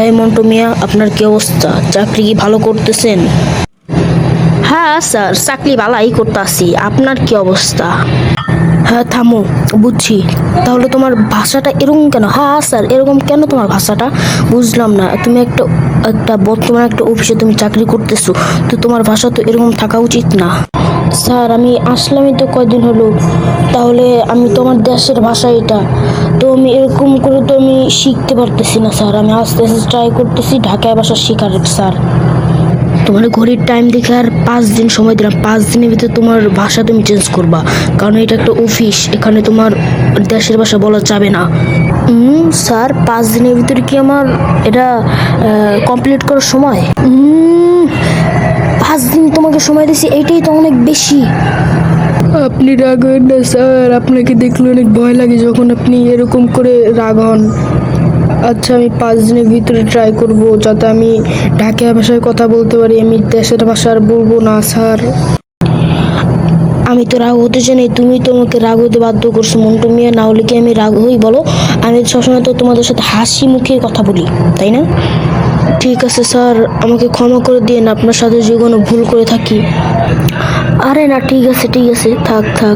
এই মন্টু মিয়া আপনার কি অবস্থা? চাকরি কি ভালো করতেছেন? হ্যাঁ স্যার চাকরি ভালাই করতেছি। আপনার কি অবস্থা? হ্যাঁ থামো বুঝছি। তাহলে তোমার ভাষাটা এরকম কেন? হ্যাঁ স্যার এরকম কেন তোমার ভাষাটা? বুঝলাম না। তুমি একটা একটা বর্তমানে একটা অফিসে তুমি চাকরি করতেছো তো তোমার ভাষা তো এরকম থাকা উচিত না। স্যার, আমি আসলামই তো কয়দিন হলো। তাহলে আমি তোমার দেশের ভাষা এটা। তো আমি এরকম করে তো আমি শিখতে পারতেছি না, স্যার। আমি আস্তে আস্তে ট্রাই করতেছি, ঢাকায় ভাষা শেখার স্যার। তোমার ঘড়ির টাইম দেখে আর পাঁচ দিন সময় দিলাম। পাঁচ দিনের ভিতরে তোমার ভাষা তুমি চেঞ্জ করবা। কারণ এটা একটা অফিস এখানে তোমার দেশের ভাষা বলা যাবে না। স্যার, পাঁচ দিনের ভিতরে কি আমার এটা কমপ্লিট করার সময়? পাঁচ দিন তোমাকে সময় দিছি এইটাই তো অনেক বেশি। আপনি রাগ হন না, স্যার। আপনাকে দেখলে অনেক ভয় লাগে যখন আপনি এরকম করে রাগ হন। আচ্ছা আমি পাঁচ দিনের ভিতরে ট্রাই করব, যাতে আমি ঢাকা ভাষায় কথা বলতে পারি, আমি দেশের ভাষা আর বলব না, স্যার। আমি তো রাগ হতে চাই তুমি তো আমাকে রাগ হতে বাধ্য করছ মন্টু মিয়া, না হলে কি আমি রাগ হই বলো? আমি সবসময় তো তোমাদের সাথে হাসি মুখে কথা বলি, তাই না? ঠিক আছে স্যার, আমাকে ক্ষমা করে দিন আপনার সাথে যে কোনো ভুল করে থাকি। আরে না, ঠিক আছে ঠিক আছে, থাক থাক।